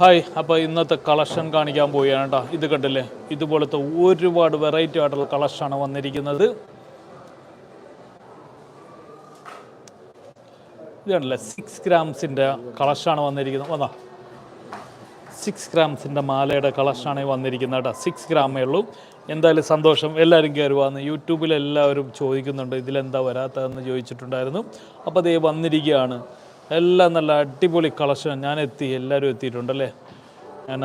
Hi അപ്പോൾ ഇന്നത്തെ collection കാണിക്കാൻ പോവുകയാണ് കേട്ടോ ഇത് കണ്ടില്ലേ? ഇതുപോലത്തെ ഒരുപാട് വെറൈറ്റി ആയിട്ടുള്ള കളക്ഷനാണ് വന്നിരിക്കുന്നത്. ഇത് കണ്ടില്ലേ? സിക്സ് ഗ്രാംസിന്റെ കളക്ഷനാണ് വന്നിരിക്കുന്നത്. വന്നാ. സിക്സ് ഗ്രാംസിന്റെ മാലയുടെ കളക്ഷനാണ് വന്നിരിക്കുന്നത് കേട്ടോ സിക്സ് ഗ്രാമേ ഉള്ളൂ. എന്തായാലും സന്തോഷം. എല്ലാവരും കയറി വന്ന് യൂട്യൂബിൽ എല്ലാവരും ചോദിക്കുന്നുണ്ട് ഇതിലെന്താ വരാത്തതെന്ന് ചോദിച്ചിട്ടുണ്ടായിരുന്നു. അപ്പോൾ അതേ വന്നിരിക്കുകയാണ്. എല്ലാം നല്ല അടിപൊളി കളക്ഷൻ ഞാൻ എത്തി എല്ലാവരും എത്തിയിട്ടുണ്ടല്ലേ? ഞാൻ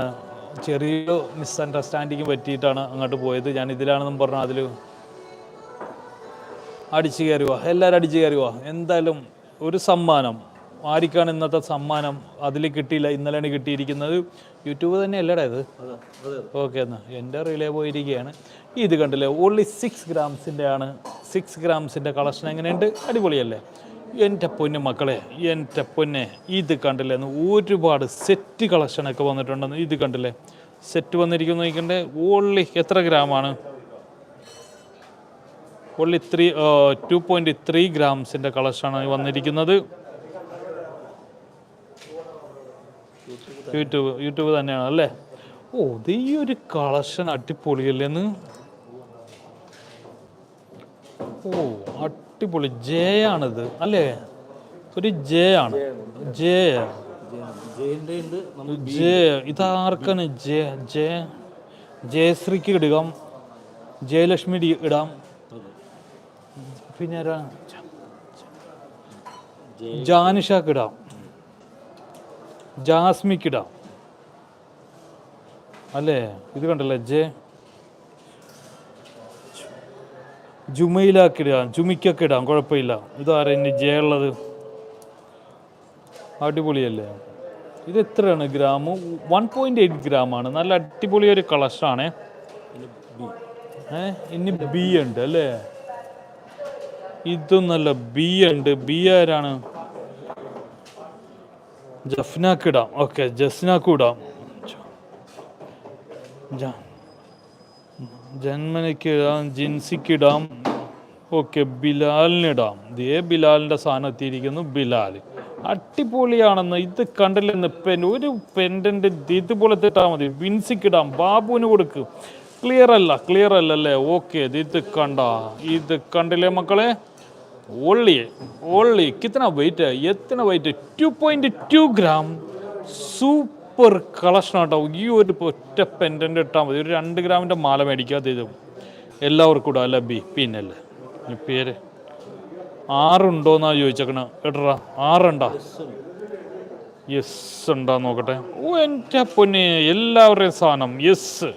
ചെറിയൊരു മിസ് അണ്ടർസ്റ്റാൻഡിങ് പറ്റിയിട്ടാണ് അങ്ങോട്ട് പോയത്. ഞാൻ ഇതിലാണെന്നും പറഞ്ഞാൽ അതിൽ അടിച്ചു കയറുക എല്ലാവരും അടിച്ചു കയറുക എന്തായാലും ഒരു സമ്മാനം. ആരിക്കാണ് ഇന്നത്തെ സമ്മാനം അതിൽ കിട്ടിയില്ല ഇന്നലെയാണ് കിട്ടിയിരിക്കുന്നത്? യൂട്യൂബ് തന്നെ അല്ലടാ ഇത്. ഓക്കെ എന്നാ. എന്റെ റിലേ പോയിരിക്കുകയാണ്. ഇത് കണ്ടില്ലേ ഓൺലി സിക്സ് ഗ്രാംസിന്റെ ആണ് സിക്സ് ഗ്രാംസിന്റെ കളക്ഷൻ എങ്ങനെയുണ്ട്? അടിപൊളിയല്ലേ? എന്റെ പൊന്ന് മക്കളെ എന്റെ പൊന്നെ ഇത് കണ്ടില്ലേ? ഒരുപാട് സെറ്റ് കളക്ഷനൊക്കെ വന്നിട്ടുണ്ടെന്ന്. ഇത് കണ്ടില്ലേ? സെറ്റ് വന്നിരിക്കുന്നു നോക്കണ്ടേ ഓൺലി എത്ര ഗ്രാമാണ്? Only three two point three ഗ്രാംസിന്റെ കളക്ഷനാണ് വന്നിരിക്കുന്നത്. യൂട്യൂബ് യൂട്യൂബ് തന്നെയാണ് അല്ലേ? ഓ ഇത് ഈ ഒരു കളക്ഷൻ അടിപൊളിയല്ലേന്ന് ഓ അടിപൊളി ജെ ആണിത് അല്ലേ? ഒരു ജെ ആണ്. ജെ. ജേ. ഇതാർക്കാണ് ജെ? ജെ. ജയശ്രീക്ക് ഇടാം ജയലക്ഷ്മി ഇടാം. പിന്നെ ജാനിഷാക്ക് ഇടാം. ജാസ്മിക്ക് ഇടാം. അല്ലേ? ഇത് കണ്ടല്ലേ? ജെ. ജുമയിലാക്കി ഇടാം ജുമിക്കൊക്കെ ഇടാം കുഴപ്പമില്ല. ഇതാരാ ഇനി ജയുള്ളത് അടിപൊളിയല്ലേ? ഇത് എത്രയാണ് gram one point eight gram ആണ് നല്ല അടിപൊളി ഒരു കളക്ഷനാണ്. ഏ ഇനി ബി ഉണ്ട് അല്ലേ? ഇതും നല്ല ബി ഉണ്ട്. ബി ആരാണ്? ജഫ്നാക്കിടാം ഓക്കെ ജസ്നാക്കും ജ- ജിൻസിക്കിടാം ഓക്കെ ബിലാലിനിടാം. ദേ ബിലാലിന്റെ സാധനം എത്തിയിരിക്കുന്നു ബിലാൽ അടിപൊളിയാണെന്ന് ഇത് കണ്ടില്ലെന്ന് പെൻ ഒരു പെൻഡന്റ് ഇതുപോലത്തെ ഇട്ടാൽ മതി. വിൻസിക്കിടാം ബാബുവിന് കൊടുക്ക്. ക്ലിയർ അല്ല ക്ലിയർ അല്ലല്ലേ? ഓക്കെ ഇത് കണ്ട. ഇത് കണ്ടില്ലേ മക്കളെ? ഓൺലി ഓൺലി കിത്തന വെയിറ്റ് എത്ര weight two point two gram super collection കേട്ടോ. ഈ ഒരു ഒറ്റ പെൻഡന്റ് ഇട്ടാൽ മതി. ഒരു രണ്ട് ഗ്രാമിന്റെ മാല മേടിക്കാതെ ഇതും എല്ലാവർക്കും ഇടാം അല്ല ബി? പിന്നല്ലേ പേര് പേര്. എന്നാണ് ചോദിച്ചേക്കണ. എട്ര ആറുണ്ടാ? യെസ് ഉണ്ടാ നോക്കട്ടെ. ഓ എന്റെ പൊന്നെ എല്ലാവരുടെയും സാധനം. യെസ്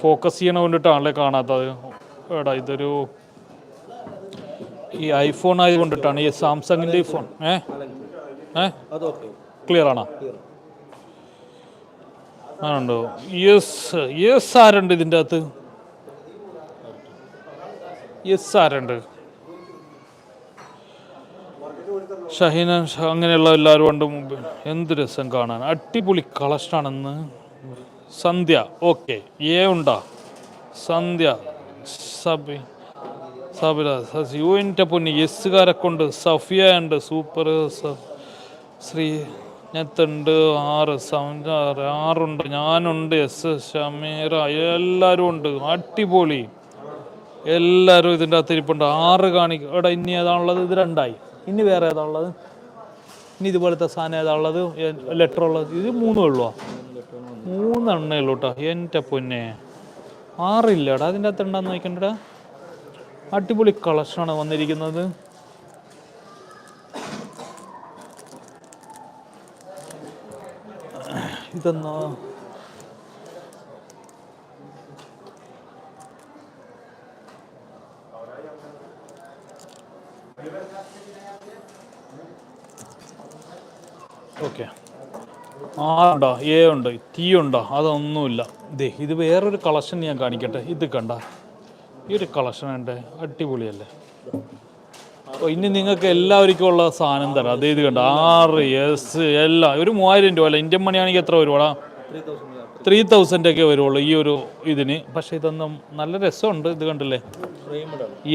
ഫോക്കസ് ചെയ്യണ കൊണ്ടിട്ടാണല്ലേ കാണാത്തത്. എടാ ഇതൊരു ഈ ഐഫോൺ ആയത് കൊണ്ടിട്ടാണ് ഈ സാംസങ്ങിന്റെ ഈ ഫോൺ ഏ? ഏ ക്ലിയർ ആണോ? ആണോ യെസ് യെസ് ആരുണ്ട് ഇതിന്റെ അകത്ത്? യെസ് ആരുണ്ട്? ഷഹീന അങ്ങനെയുള്ള എല്ലാവരും ഉണ്ട് മുമ്പ്. എന്ത് രസം കാണാൻ. അടിപൊളി കളക്ഷനാണെന്ന് സന്ധ്യ ഓക്കെ ഏ ഉണ്ടാ? സന്ധ്യ സബി സബില യുവിന്റെ പൊന്നി യെസ്സുകാരെ കൊണ്ട് സഫിയ ഉണ്ട്. സൂപ്പർ ശ്രീ ഞത്തുണ്ട് ആറ് ആറ് ആറുണ്ട്. ഞാനുണ്ട് എസ് ഷമീറ എല്ലാവരും ഉണ്ട്. അടിപൊളി. എല്ലാവരും ഇതിന്റെ അകത്ത് ഇരിപ്പുണ്ട്. ആറ് കാണിക്കും ഇവിടെ ഇനി ഏതാണുള്ളത്? ഇത് രണ്ടായി. ഇനി വേറെ ഏതാണുള്ളത്? ഇനി ഇതുപോലത്തെ സാധനം ഏതാണുള്ളത്? ലെറ്റർ ഉള്ളത്. ഇത് മൂന്നേ ഉള്ളൂ? മൂന്നെണ്ണേ ഉള്ളൂ കേട്ടോ എന്റെ പൊന്നെ. ആറില്ലടാ അതിന്റെ അകത്ത് ഉണ്ടാന്ന് നോക്കണ്ടടാ? അടിപൊളി കളക്ഷനാണ് വന്നിരിക്കുന്നത്. ഇതെന്നാ? ഓക്കെ. ആ ഉണ്ടോ? എ ഉണ്ട് തീ ഉണ്ടോ? അതൊന്നുമില്ല. ദേ ഇത് വേറൊരു കളക്ഷൻ ഞാൻ കാണിക്കട്ടെ. ഇത് കണ്ട. ഈ ഒരു കളക്ഷൻ ഉണ്ട് അടിപൊളിയല്ലേ? ഇനി നിങ്ങൾക്ക് എല്ലാവർക്കും ഉള്ള സാധനം തരാം. അതേ ഇത് കണ്ട? ആറ് എസ് എല്ലാം ഒരു മൂവായിരം രൂപ അല്ല ഇന്ത്യൻ മണിയാണെങ്കിൽ എത്ര വരുവാടാ? ത്രീ തൗസൻഡ് ഒക്കെ വരുള്ളൂ ഈ ഒരു ഇതിന്. പക്ഷേ ഇതൊന്നും നല്ല രസമുണ്ട് ഇത് കണ്ടില്ലേ?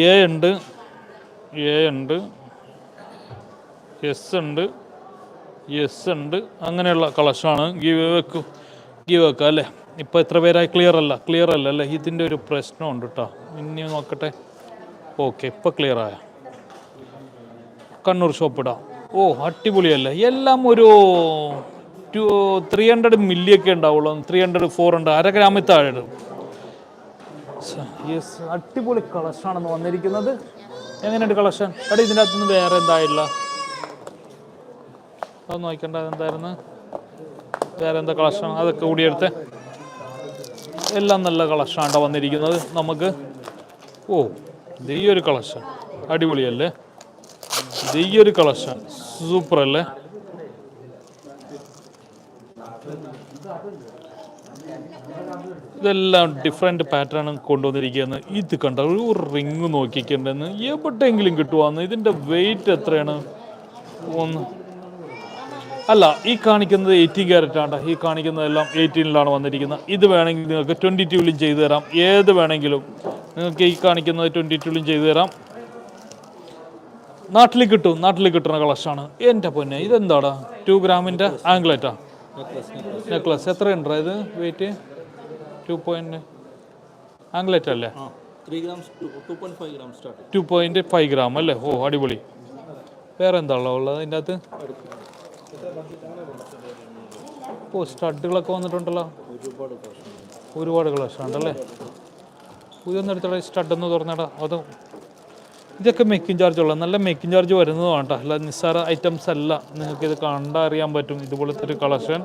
എ ഉണ്ട് എ ഉണ്ട് എസ് ഉണ്ട് എസ് ഉണ്ട്. അങ്ങനെയുള്ള കളക്ഷനാണ്. ഗീവ് വെക്കും ഗീവ് വെക്കുക അല്ലേ? ഇപ്പോൾ എത്ര പേരായി? ക്ലിയർ അല്ല ക്ലിയർ അല്ല അല്ലേ? ഇതിന്റെ ഒരു പ്രശ്നമുണ്ട് കേട്ടോ ഇനി നോക്കട്ടെ. ഓക്കെ ഇപ്പോൾ ക്ലിയർ ആയ? കണ്ണൂർ ഷോപ്പ് ഇടാം. ഓ അടിപൊളിയല്ലേ? എല്ലാം ഒരു ടു ത്രീ ഹൺഡ്രഡ് മില്ലിയൊക്കെ ഉണ്ടാവുള്ളൂ. ത്രീ ഹൺഡ്രഡ് ഫോർ ഹൺഡ്രഡ് അര ഗ്രാമിൽ താഴെ യെസ് അടിപൊളി കളക്ഷനാണെന്ന് വന്നിരിക്കുന്നത്. എങ്ങനെയുണ്ട് കളക്ഷൻ എടാ ഇതിന്റെ അകത്തുനിന്ന് വേറെ എന്തായില്ല. അത് നോക്കണ്ട എന്തായിരുന്നു? വേറെ എന്താ കളക്ഷൻ അതൊക്കെ കൂടിയെടുത്ത് എല്ലാം നല്ല കളക്ഷനാണ് വന്നിരിക്കുന്നത് നമുക്ക്. ഓ ഇത് ഈ ഒരു കളക്ഷൻ അടിപൊളിയല്ലേ? ഇത് ഈ ഒരു കളക്ഷൻ സൂപ്പർ അല്ലേ? ഇതെല്ലാം ഡിഫറെന്റ് പാറ്റേൺ കൊണ്ടുവന്നിരിക്കുകയെന്ന് ഇത് കണ്ട? ഒരു റിങ് നോക്കിക്കണ്ടെന്ന്. എവിടെയെങ്കിലും കിട്ടുവാന്ന്. ഇതിന്റെ വെയിറ്റ് എത്രയാണ്? ഒന്ന്. അല്ല ഈ കാണിക്കുന്നത് എയ്റ്റീൻ ക്യാരറ്റ് ആണ് ഈ കാണിക്കുന്നതെല്ലാം എയ്റ്റീനിലാണ് വന്നിരിക്കുന്നത്. ഇത് വേണമെങ്കിൽ നിങ്ങൾക്ക് ട്വന്റി ടൂവിലും ചെയ്തു തരാം. ഏത് വേണമെങ്കിലും. നിങ്ങൾക്ക് ഈ കാണിക്കുന്നത് ട്വന്റി ടൂവിലും ചെയ്തു തരാം. നാട്ടിൽ കിട്ടും നാട്ടിൽ കിട്ടുന്ന കളക്ഷനാണ്. എന്റെ പൊന്നെ ഇതെന്താടാ? ടു ഗ്രാമിന്റെ ആംഗ്ലേറ്റാ? നെക്ലസ് നെക്ലസ് നെക്ലസ് എത്ര ഉണ്ട് ഇത് വെയിറ്റ് ടു പോയിന്റ് ആംഗ്ലേറ്റ് അല്ലേ ടു പോയിന്റ് ഫൈവ് ഗ്രാം അല്ലേ? ഓ അടിപൊളി. വേറെ എന്താ ഉള്ളത് അതിന്റെ അകത്ത്? ഓ സ്റ്റഡുകളൊക്കെ വന്നിട്ടുണ്ടല്ലോ. ഒരുപാട് കളക്ഷൻ ഉണ്ടല്ലേ ഇതൊന്നെടുത്തടാ എടുത്തോടെ സ്റ്റഡ് ഒന്ന് തുറന്നടാ. അത് ഇതൊക്കെ മേക്കിംഗ് ചാർജ് ഉള്ള നല്ല മേക്കിംഗ് ചാർജ് വരുന്നതാണ് കേട്ടോ അല്ല നിസ്സാര ഐറ്റംസ് അല്ല. നിങ്ങൾക്ക് ഇത് കണ്ടാൽ അറിയാൻ പറ്റും. ഇതുപോലത്തെ ഒരു കളക്ഷൻ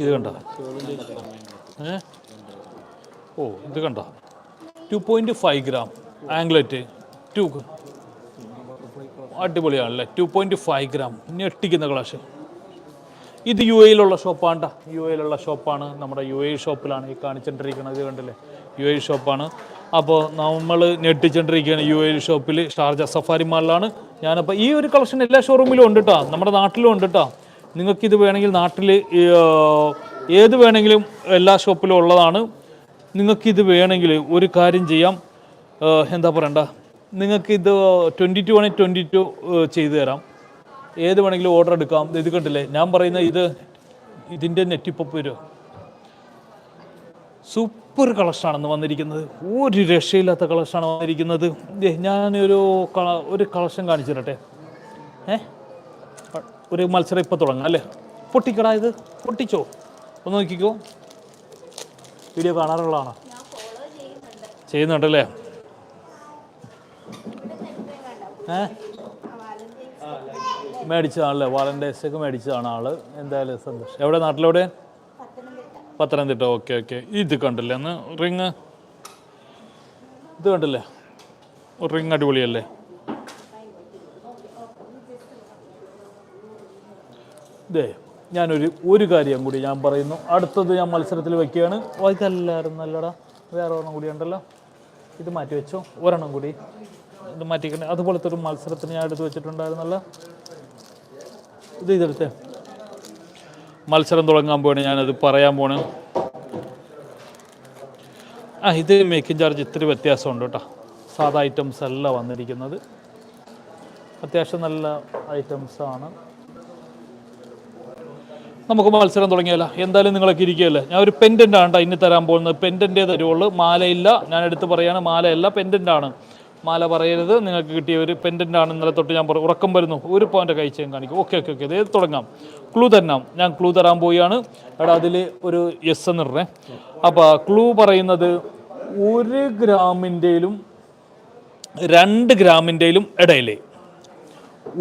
ഇത് കണ്ട? ഓ ഇത് കണ്ട? Two point five gram anklet two അടിപൊളിയാണല്ലേ? Two point five gram ഞെട്ടിക്കുന്ന കളക്ഷൻ ഇത് യു എയിലുള്ള ഷോപ്പാണ് യു എയിലുള്ള ഷോപ്പാണ് നമ്മുടെ യു എ ഷോപ്പിലാണ് ഈ കാണിച്ചുകൊണ്ടിരിക്കുന്നത് ഇത് കണ്ടില്ലേ? യു എ ഷോപ്പാണ്. അപ്പോൾ നമ്മൾ ഞെട്ടിച്ചുകൊണ്ടിരിക്കുകയാണ് യു എ ഷോപ്പിൽ ഷാർജ സഫാരി മാളിലാണ്. ഞാനപ്പോൾ ഈ ഒരു കളക്ഷൻ എല്ലാ ഷോറൂമിലും ഉണ്ട് കേട്ടോ നമ്മുടെ നാട്ടിലും ഉണ്ട് കേട്ടോ നിങ്ങൾക്കിത് വേണമെങ്കിൽ നാട്ടിൽ ഏത് വേണമെങ്കിലും എല്ലാ ഷോപ്പിലും ഉള്ളതാണ്. നിങ്ങൾക്കിത് വേണമെങ്കിൽ ഒരു കാര്യം ചെയ്യാം. എന്താ പറയണ്ട? നിങ്ങൾക്കിത് ട്വന്റി ടു ആണെങ്കിൽ ട്വന്റി ടു ചെയ്തു തരാം. ഏത് വേണമെങ്കിലും ഓർഡർ എടുക്കാം. ഇത് കണ്ടില്ലേ? ഞാൻ പറയുന്ന ഇത് ഇതിന്റെ നെറ്റിപ്പൊപ്പ് വരും? സൂപ്പർ കളക്ഷനാണെന്ന് വന്നിരിക്കുന്നത്. ഒരു രക്ഷയില്ലാത്ത കളക്ഷനാണ് വന്നിരിക്കുന്നത്. ഞാനൊരു കള- ഒരു കളക്ഷൻ കാണിച്ചു തരട്ടെ ഏ? ഒരു മത്സരം ഇപ്പം തുടങ്ങാം അല്ലേ? പൊട്ടിക്കടാ ഇത്. പൊട്ടിച്ചോ? ഒന്ന് നോക്കിക്കോ. വീഡിയോ കാണാറുള്ളതാണോ? ചെയ്യുന്നുണ്ടല്ലേ? ഏ? മേടിച്ചതാണല്ലേ? വാലന്റൈൻസ് ഒക്കെ മേടിച്ചതാണ് ആൾ. എന്തായാലും സന്തോഷം. എവിടെ? നാട്ടിലെവിടെ? Pathanamthitta okay okay. ഇത് കണ്ടില്ലേ അന്ന്? റിങ്. ഇത് കണ്ടില്ലേ? റിങ് അടിപൊളിയല്ലേ? ഇതേ ഞാനൊരു ഒരു കാര്യം കൂടി ഞാൻ പറയുന്നു. അടുത്തത് ഞാൻ മത്സരത്തിൽ വെക്കുകയാണ്. ഓ, ഇതല്ലായിരുന്നു നല്ലടാ. വേറെ ഒരെണ്ണം കൂടി ഉണ്ടല്ലോ. ഇത് മാറ്റി വെച്ചോ. ഒരെണ്ണം കൂടി. ഇത് മാറ്റിക്കണേ. അതുപോലത്തെ ഒരു മത്സരത്തിന് ഞാൻ എടുത്ത് വെച്ചിട്ടുണ്ടായിരുന്നല്ലോ. ഇത് ഇതെടുത്തേ. മത്സരം തുടങ്ങാൻ പോവാണ്. ഞാനത് പറയാൻ പോണ് ആ ഇത് മേക്കിംഗ് ചാർജ് ഇത്തിരി വ്യത്യാസമുണ്ട് കേട്ടോ. സാധാ ഐറ്റംസ് അല്ല വന്നിരിക്കുന്നത്. അത്യാവശ്യം നല്ല ഐറ്റംസ് ആണ്. നമുക്ക് മത്സരം തുടങ്ങിയല്ലോ. എന്തായാലും നിങ്ങളൊക്കെ ഇരിക്കുകയല്ലേ? ഞാൻ ഒരു പെൻഡന്റ് ആണ് ഇനി തരാൻ പോകുന്നത്. പെൻഡന്റേ തരുള്ളൂ. മാലയില്ല. ഞാൻ എടുത്ത് പറയാണ് മാലയല്ല പെൻഡന്റ് ആണ്. മാല പറയരുത്. നിങ്ങൾക്ക് കിട്ടിയ ഒരു പെൻഡന്റ് ആണ്. ഇന്നലെ തൊട്ട് ഞാൻ പറ- ഉറക്കം വരുന്നു. ഒരു പോയിന്റ് കഴിച്ച് ഞാൻ കാണിക്കും ഓക്കെ ഓക്കെ ഓക്കെ ഇത് തുടങ്ങാം. ക്ലൂ തരണം. ഞാൻ ക്ലൂ തരാൻ പോവുകയാണ്. എടാ അതിൽ ഒരു എസ് എന്നിടണേ അപ്പോൾ ക്ലൂ പറയുന്നത് ഒരു ഗ്രാമിന്റെയിലും രണ്ട് ഗ്രാമിന്റെയിലും ഇടയിലെ.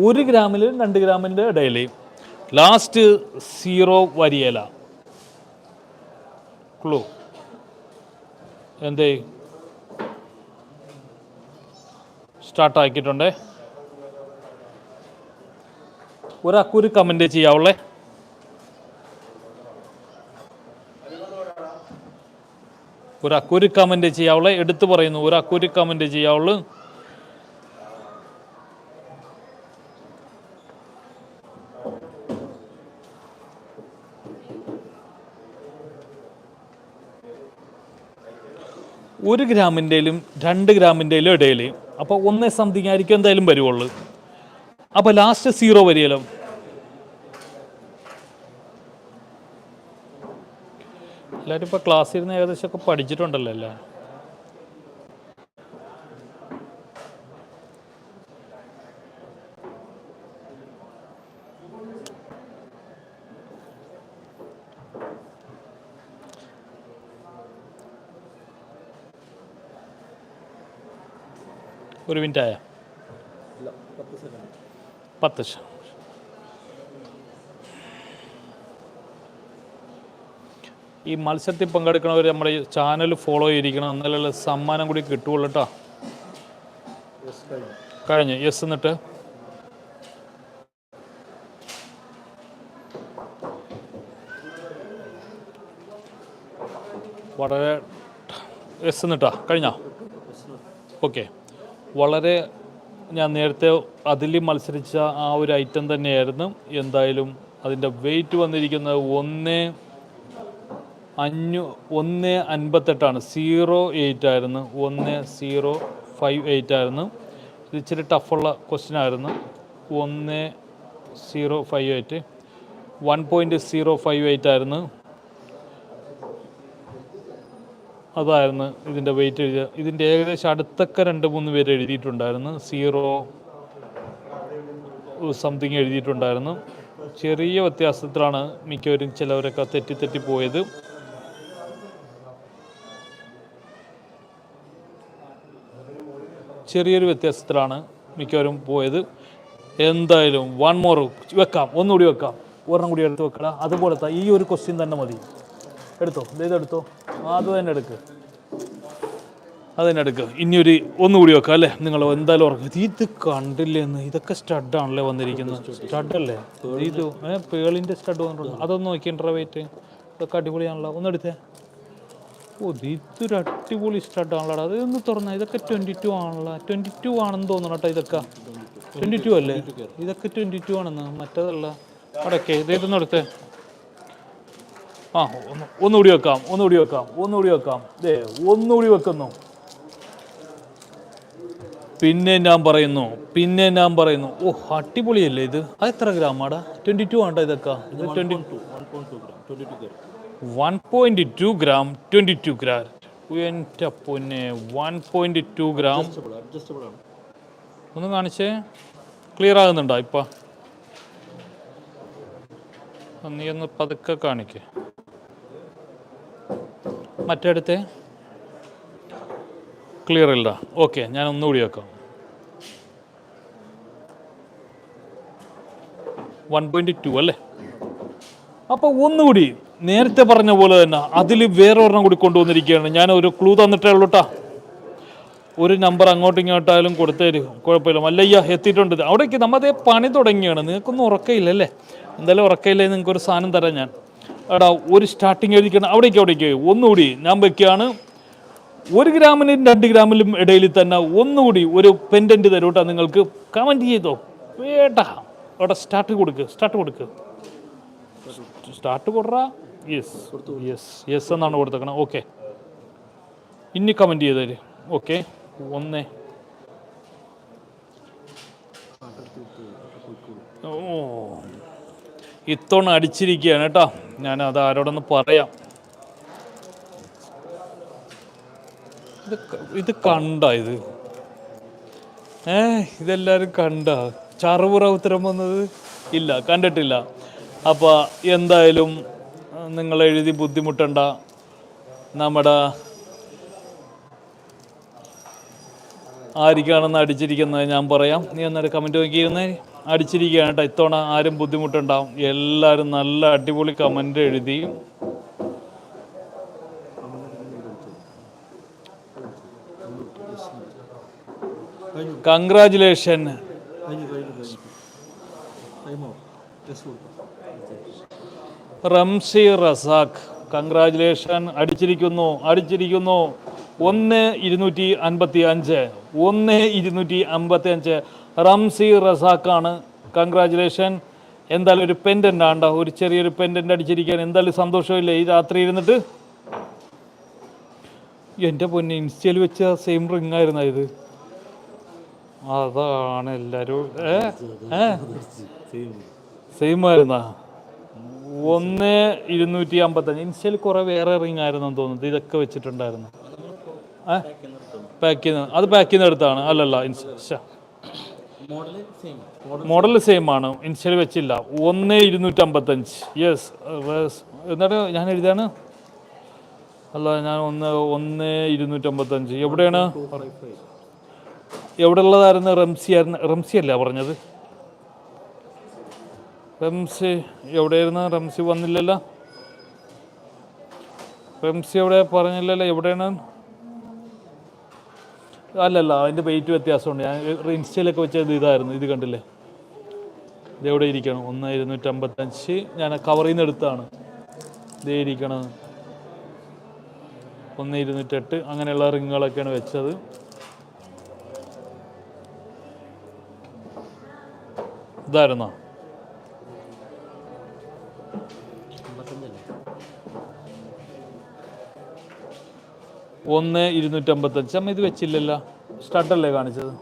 ഒരു ഗ്രാമിലും രണ്ട് ഗ്രാമിന്റെ ഇടയിലേ. ലാസ്റ്റ് സീറോ വരിയല. ക്ലൂ എന്തേ സ്റ്റാർട്ട് ആക്കിയിട്ടുണ്ടേ ഒരാൾക്കൊരു കമന്റ് ചെയ്യാവുള്ളേ. ഒരാൾക്കൊരു കമന്റ് ചെയ്യാവുള്ളേ. എടുത്തു പറയുന്നു ഒരാൾക്കൊരു കമന്റ് ചെയ്യാവുള്ളൂ. ഒരു ഗ്രാമിന്റെയിലും രണ്ട് ഗ്രാമിന്റെയിലും ഇടയിൽ അപ്പോൾ ഒന്നേ സംതിങ് ആയിരിക്കും എന്തായാലും വരുവുള്ളൂ. അപ്പോൾ ലാസ്റ്റ് സീറോ വരികയല്ലോ. എല്ലാവരും ഇപ്പോൾ ക്ലാസ്സിൽ ഇരുന്ന് ഏകദേശമൊക്കെ പഠിച്ചിട്ടുണ്ടല്ലോ എല്ലാം ഒരു മിനിറ്റ് ആയ പത്ത് ഈ മത്സരത്തിൽ പങ്കെടുക്കുന്നവർ നമ്മുടെ ചാനൽ ഫോളോ ചെയ്തിരിക്കണം. എന്നാലുള്ള സമ്മാനം കൂടി കിട്ടുള്ളൂ കേട്ടോ കഴിഞ്ഞു. യെസ് എന്നിട്ട്. വളരെ യെസ് എന്നിട്ടാ. കഴിഞ്ഞോ? ഓക്കെ വളരെ ഞാൻ നേരത്തെ അതിൽ മത്സരിച്ച ആ ഒരു ഐറ്റം തന്നെയായിരുന്നു. എന്തായാലും അതിന്റെ വെയിറ്റ് വന്നിരിക്കുന്നത് ഒന്ന് അഞ്ഞൂ ഒന്ന് അൻപത്തെട്ടാണ്. സീറോ എയ്റ്റ് ആയിരുന്നു. ഒന്ന് സീറോ ഫൈവ് എയ്റ്റ് ആയിരുന്നു. ഇത് ഇച്ചിരി ടഫുള്ള ക്വസ്റ്റ്യൻ ആയിരുന്നു. ഒന്ന് zero five eight one point zero five eight ആയിരുന്നു. അതായിരുന്നു ഇതിന്റെ വെയിറ്റ് എഴുതിയ ഇതിന്റെ ഏകദേശം അടുത്തൊക്കെ രണ്ട് മൂന്ന് പേര് എഴുതിയിട്ടുണ്ടായിരുന്നു. Zero something എഴുതിയിട്ടുണ്ടായിരുന്നു. ചെറിയ വ്യത്യാസത്തിലാണ് മിക്കവരും ചിലവരൊക്കെ തെറ്റി തെറ്റി പോയത്. ചെറിയൊരു വ്യത്യാസത്തിലാണ് മിക്കവരും പോയത്. എന്തായാലും വൺ മോർ വെക്കാം. ഒന്നുകൂടി വെക്കാം. ഒരെണ്ണം കൂടി എടുത്ത് വെക്കടാ. അതുപോലത്തെ ഈ ഒരു ക്വസ്റ്റ്യൻ തന്നെ മതി. എടുത്തോ? ഇത് എടുത്തോ അത് തന്നെ എടുക്ക്. അത് തന്നെ എടുക്ക്. ഇനി ഒരു ഒന്നുകൂടി വെക്കാം അല്ലേ? നിങ്ങൾ എന്തായാലും ഉറക്കും ഇത് കണ്ടില്ലെന്ന് ഇതൊക്കെ സ്റ്റഡാണല്ലേ വന്നിരിക്കുന്നത്? സ്റ്റഡല്ലേ ഇത് പേളിന്റെ സ്റ്റഡ് വന്നിട്ടുണ്ട്. അതൊന്ന് നോക്കി വെയിറ്റ് ഇതൊക്കെ അടിപൊളിയാണല്ലോ. ഒന്ന് എടുത്തേ. ഓ ഇത് ഇതൊരു അടിപൊളി സ്റ്റഡാണല്ലോ ഒന്ന് തുറന്ന. ഇതൊക്കെ ട്വന്റി ടു ആണല്ലോ. ട്വന്റി ടു ആണെന്ന് തോന്നണം കേട്ടോ ഇതൊക്കെ. ട്വന്റി ടു അല്ലേ ഇതൊക്കെ ട്വന്റി ടു ആണെന്ന് മറ്റേതല്ല. അടക്കെ ഇതൊന്നും എടുത്തേ. ആ ഒന്ന് ഒന്നുകൂടി വെക്കാം ഒന്നുകൂടി വെക്കാം ഒന്നുകൂടി വെക്കാം. ദേ ഒന്നുകൂടി വെക്കുന്നു. പിന്നെ ഞാൻ പറയുന്നു പിന്നെ ഞാൻ പറയുന്നു. ഓ അടിപൊളിയല്ലേ ഇത്? അത് എത്ര ഗ്രാമാടാ ട്വന്റി ടു ആണ്ടോ ഇതൊക്കെ? ഇത് twenty two one point two gram twenty two gram എന്റെ പൊന്നെ വൺ പോയിന്റ് ടു ഗ്രാം ഒന്ന് കാണിച്ചേ. ക്ലിയർ ആകുന്നുണ്ടോ ഇപ്പൊ? നീ ഒന്ന് പതുക്കെ കാണിക്കേ. മറ്റേടത്തെ? ക്ലിയർ ഇല്ല ഓക്കെ ഞാൻ ഒന്നുകൂടി വെക്കാം. വൺ പോയിന്റ് ടു അല്ലേ? അപ്പോൾ ഒന്നുകൂടി നേരത്തെ പറഞ്ഞ പോലെ തന്നെ അതിൽ വേറെ ഒരെണ്ണം കൂടി കൊണ്ടുവന്നിരിക്കുകയാണ്. ഞാൻ ഒരു ക്ലൂ തന്നിട്ടേ ഉള്ളൂ കേട്ടോ ഒരു നമ്പർ അങ്ങോട്ടും ഇങ്ങോട്ടായാലും കൊടുത്തേരും. കുഴപ്പമില്ല. മല്ലയ്യ എത്തിയിട്ടുണ്ട്. അവിടേക്ക് നമ്മതേ പണി തുടങ്ങിയാണ്. നിങ്ങൾക്കൊന്നും ഉറക്കയില്ലല്ലേ? എന്തായാലും ഉറക്കയില്ലേ? നിങ്ങൾക്കൊരു സാധനം തരാം ഞാൻ. എടാ ഒരു സ്റ്റാർട്ടിങ് എഴുതിക്കണം. അവിടേക്ക് അവിടേക്ക്. ഒന്നുകൂടി. ഞാൻ വെക്കുകയാണ്. ഒരു ഗ്രാമിനും രണ്ട് ഗ്രാമിലും ഇടയിൽ തന്നെ ഒന്നുകൂടി ഒരു പെൻഡന്റ് തരും കേട്ടോ നിങ്ങൾക്ക്. കമന്റ് ചെയ്തോ. വേട്ടാ അവിടെ സ്റ്റാർട്ട് കൊടുക്ക്. സ്റ്റാർട്ട് കൊടുക്ക്. സ്റ്റാർട്ട് കൊടുറ യെസ് യെസ് യെസ് എന്നാണ് കൊടുത്തേക്കണം. ഓക്കെ ഇനി കമന്റ് ചെയ്തേര്. ഓക്കെ ഒന്ന് ഓ ഇത്തവണ അടിച്ചിരിക്കുകയാണ് കേട്ടോ. ഞാൻ അത് ആരോടൊന്ന് പറയാം. ഇത് ഇത് കണ്ട ഇത്? ഏ ഇതെല്ലാവരും കണ്ട? ചറുപുറ ഉത്തരം വന്നത്? ഇല്ല കണ്ടിട്ടില്ല. അപ്പോൾ എന്തായാലും നിങ്ങൾ എഴുതി ബുദ്ധിമുട്ടണ്ട. നമ്മുടെ ആരിക്കാണെന്ന് അടിച്ചിരിക്കുന്നത് ഞാൻ പറയാം. നീ എന്നൊരു കമന്റ് നോക്കിയിരുന്നേ. അടിച്ചിരിക്കുകയാണ് കേട്ടോ. ഇത്തവണ ആരും ബുദ്ധിമുട്ടുണ്ടാവും. എല്ലാവരും നല്ല അടിപൊളി കമന്റ് എഴുതി. കൺഗ്രാചുലേഷൻ റംസി റസാഖ് കൺഗ്രാജുലേഷൻ അടിച്ചിരിക്കുന്നു അടിച്ചിരിക്കുന്നു. ഒന്ന് ഇരുന്നൂറ്റി അൻപത്തി അഞ്ച് ഒന്ന് ഇരുന്നൂറ്റി അമ്പത്തി അഞ്ച്. റംസി റസാഖാണ് കൺഗ്രാജുലേഷൻ എന്തായാലും ഒരു പെൻഡന്റ് ആണ്ട ഒരു ചെറിയൊരു പെൻഡന്റ് അടിച്ചിരിക്കാൻ എന്തായാലും സന്തോഷമില്ലേ ഈ രാത്രി ഇരുന്നിട്ട്? എന്റെ പൊന്നെ ഇൻസ്റ്റയിൽ വെച്ച സെയിം റിങ് ആയിരുന്നു ഇത്? അതാണ് എല്ലാവരും സെയിം ആയിരുന്നാ? ഒന്ന് ഇരുന്നൂറ്റി അമ്പത്തഞ്ച് ഇൻസ്റ്റയിൽ കുറേ വേറെ റിങ് ആയിരുന്നു തോന്നുന്നത് ഇതൊക്കെ വെച്ചിട്ടുണ്ടായിരുന്നു. പാക്ക് ചെയ്യുന്ന അത് പാക്ക് ചെയ്യുന്ന അടുത്താണ്. അല്ലല്ല മോഡൽ സെയിം ആണ്. ഇൻസ്റ്റയിൽ വെച്ചില്ല. ഒന്ന് ഇരുന്നൂറ്റമ്പത്തഞ്ച്. യെസ് എന്നിട്ട് ഞാൻ എഴുതിയാണ്? അല്ല ഞാൻ ഒന്ന് ഒന്ന് ഇരുന്നൂറ്റമ്പത്തഞ്ച്. എവിടെയാണ്? എവിടെ ഉള്ളതായിരുന്നു റംസി ആയിരുന്നു? റംസി അല്ല പറഞ്ഞത്? റംസി എവിടെയായിരുന്നു? റംസി വന്നില്ലല്ലോ? റംസി എവിടെ പറഞ്ഞില്ലല്ലോ? എവിടെയാണ്? അല്ലല്ല അതിന്റെ വെയിറ്റ് വ്യത്യാസമുണ്ട്. ഞാൻ ഇൻസ്റ്റയിലൊക്കെ വെച്ചത് ഇതായിരുന്നു. ഇത് കണ്ടില്ലേ? ഇത് എവിടെ ഇരിക്കണം? ഒന്ന് ഇരുന്നൂറ്റമ്പത്തഞ്ച്. ഞാൻ കവറിൽ നിന്ന് എടുത്താണ്. ഇതേ ഇരിക്കണത്. ഒന്ന് ഇരുന്നൂറ്റെട്ട്. അങ്ങനെയുള്ള റിങ്ങുകളൊക്കെയാണ് വെച്ചത്. ഇതായിരുന്നോ? ഒന്ന് ഇരുന്നൂറ്റമ്പത്തഞ്ച്. അമ്മ ഇത് വെച്ചില്ലല്ലോ. സ്റ്റഡല്ലേ കാണിച്ചത്?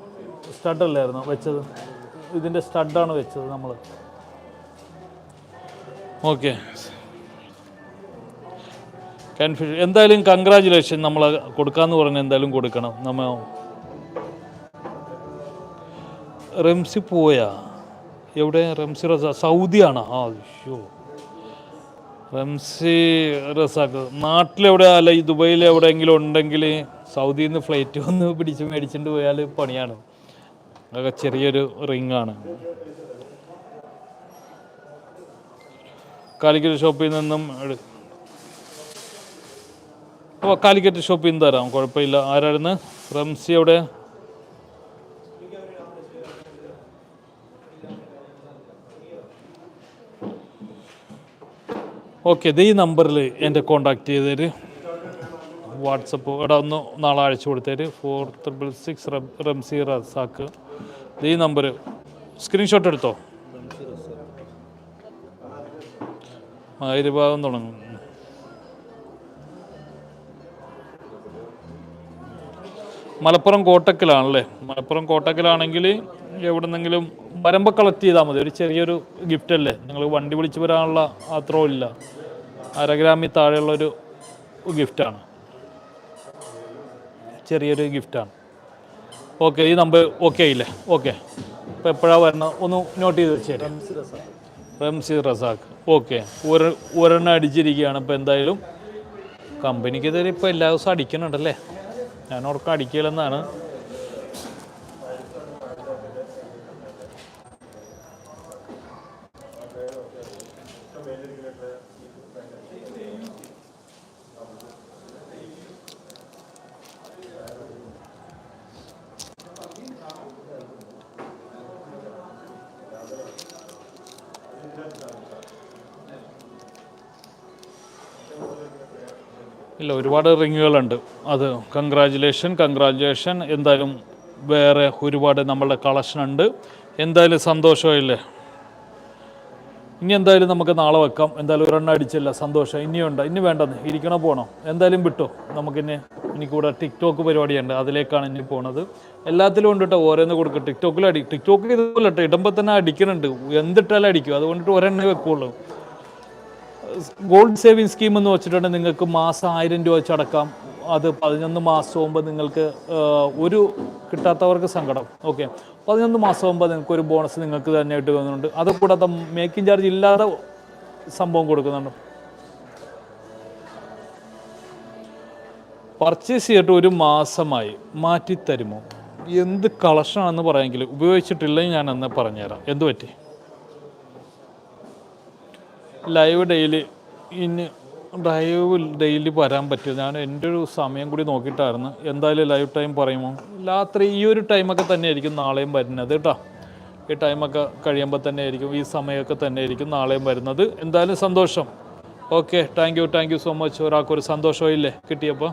സ്റ്റഡല്ലായിരുന്നു വെച്ചത്? ഇതിന്റെ സ്റ്റഡാണ് വെച്ചത് നമ്മൾ ഓക്കെ കൺഫ്യൂഷൻ എന്തായാലും കൺഗ്രാജുലേഷൻ നമ്മൾ കൊടുക്കാമെന്ന് പറഞ്ഞ് എന്തായാലും കൊടുക്കണം. നമ്മ റംസി പോയാ? എവിടെ? റംസി റസ സൗദിയാണോ? ആ ഷോ റംസി റസാക്ക്. നാട്ടിലെവിടെ അല്ല ഈ ദുബൈയിൽ എവിടെയെങ്കിലും ഉണ്ടെങ്കിൽ സൗദിയിൽ നിന്ന് ഫ്ലൈറ്റ് വന്ന് പിടിച്ച് മേടിച്ചിട്ട് പോയാൽ പണിയാണ്. അതൊക്കെ ചെറിയൊരു റിങ്ങാണ് കാലിക്കറ്റ് ഷോപ്പിൽ നിന്നും അപ്പോൾ കാലിക്കറ്റ് ഷോപ്പിൽ നിന്ന് തരാം. കുഴപ്പമില്ല. ആരായിരുന്നു റംസി എവിടെ? ഓക്കെ ഇത് ഈ നമ്പറിൽ എന്റെ കോണ്ടാക്ട് ചെയ്തേര്. വാട്സപ്പ് ഇവിടെ ഒന്ന് നാളെ അയച്ചു കൊടുത്തേര്. Four triple six Ramsi Razak ഇത് ഈ നമ്പർ സ്ക്രീൻഷോട്ട് എടുത്തോ? ആയിരം ഭാഗം തുടങ്ങും. മലപ്പുറം കോട്ടക്കലാണല്ലേ? മലപ്പുറം കോട്ടക്കലാണെങ്കിൽ എവിടെന്നെങ്കിലും വരുമ്പോൾ കളക്ട് ചെയ്താൽ മതി. ഒരു ചെറിയൊരു ഗിഫ്റ്റ് അല്ലേ? നിങ്ങൾ വണ്ടി വിളിച്ച് വരാനുള്ള അത്രയും ഇല്ല. അരഗ്രാമിൽ താഴെയുള്ളൊരു ഗിഫ്റ്റാണ് ചെറിയൊരു ഗിഫ്റ്റാണ് ഓക്കെ ഈ നമ്പർ ഓക്കെ ആയില്ലേ? ഓക്കെ അപ്പോൾ എപ്പോഴാണ് വരണം? ഒന്ന് നോട്ട് ചെയ്ത് വെച്ചേരാം. റംസി റസാഖ് ഓക്കെ ഒരു ഒരെണ്ണം അടിച്ചിരിക്കുകയാണ്. ഇപ്പോൾ എന്തായാലും കമ്പനിക്ക് ഇതുവരെ ഇപ്പോൾ എല്ലാ ദിവസവും അടിക്കുന്നുണ്ടല്ലേ? ഞാൻ ഉറക്കം അടിക്കില്ലെന്നാണ് ഒരുപാട് റിങ്ങുകളുണ്ട്. അത് കൺഗ്രാജുലേഷൻ കൺഗ്രാജുലേഷൻ. എന്തായാലും വേറെ ഒരുപാട് നമ്മളുടെ കളക്ഷൻ ഉണ്ട്. എന്തായാലും സന്തോഷമായില്ലേ? ഇനി എന്തായാലും നമുക്ക് നാളെ വെക്കാം. എന്തായാലും ഒരെണ്ണം അടിച്ചില്ല. സന്തോഷം. ഇനിയുണ്ട്. ഇനി വേണ്ടെന്ന്. ഇരിക്കണോ പോകണോ എന്തായാലും വിട്ടോ. നമുക്കിനി എനിക്കിവിടെ ടിക്ടോക്ക് പരിപാടിയുണ്ട്. അതിലേക്കാണ് ഇനി പോണത്. എല്ലാത്തിലും ഉണ്ട് ഓരോന്ന് കൊടുക്കും. ടിക്ടോക്കിൽ അടി ടിക്ടോക്കിൽ ഇതുപോലെ ഇടുമ്പോൾ തന്നെ അടിക്കുന്നുണ്ട് എന്തിട്ടാലും അടിക്കും. അതുകൊണ്ടിട്ട് ഒരെണ്ണേ വെക്കുള്ളൂ. ഗോൾഡ് സേവിങ് സ്കീം എന്ന് വെച്ചിട്ടുണ്ടെങ്കിൽ നിങ്ങൾക്ക് മാസം ആയിരം രൂപ വെച്ച് അടക്കാം. അത് പതിനൊന്ന് മാസം മുമ്പ് നിങ്ങൾക്ക് ഒരു കിട്ടാത്തവർക്ക് സങ്കടം. ഓക്കെ. പതിനൊന്ന് മാസം മുമ്പ് നിങ്ങൾക്ക് ഒരു ബോണസ് നിങ്ങൾക്ക് തന്നെ ആയിട്ട് വരുന്നുണ്ട് അത് കൂടാതെ മേക്കിംഗ് ചാർജ് ഇല്ലാതെ സംഭവം കൊടുക്കുന്നുണ്ട്. പർച്ചേസ് ചെയ്തിട്ട് ഒരു മാസമായി മാറ്റിത്തരുമോ? എന്ത് കളക്ഷനാണെന്ന് പറയാമെങ്കിൽ ഉപയോഗിച്ചിട്ടില്ലെങ്കിൽ ഞാൻ അന്ന് പറഞ്ഞുതരാം. എന്ത് പറ്റി? ലൈവ് ഡെയിലി ഇനി ലൈവ് ഡെയിലി വരാൻ പറ്റും ഞാൻ എന്റെ ഒരു സമയം കൂടി നോക്കിയിട്ടായിരുന്നു. എന്തായാലും ലൈവ് ടൈം പറയുമോ? രാത്രി ഈ ഒരു ടൈമൊക്കെ തന്നെ ആയിരിക്കും നാളെയും വരുന്നത് കേട്ടോ. ഈ ടൈമൊക്കെ കഴിയുമ്പോൾ തന്നെ ആയിരിക്കും ഈ സമയമൊക്കെ തന്നെ ആയിരിക്കും നാളെയും വരുന്നത്. എന്തായാലും സന്തോഷം. Okay thank you thank you so much ഒരാൾക്കൊരു സന്തോഷമില്ലേ കിട്ടിയപ്പോൾ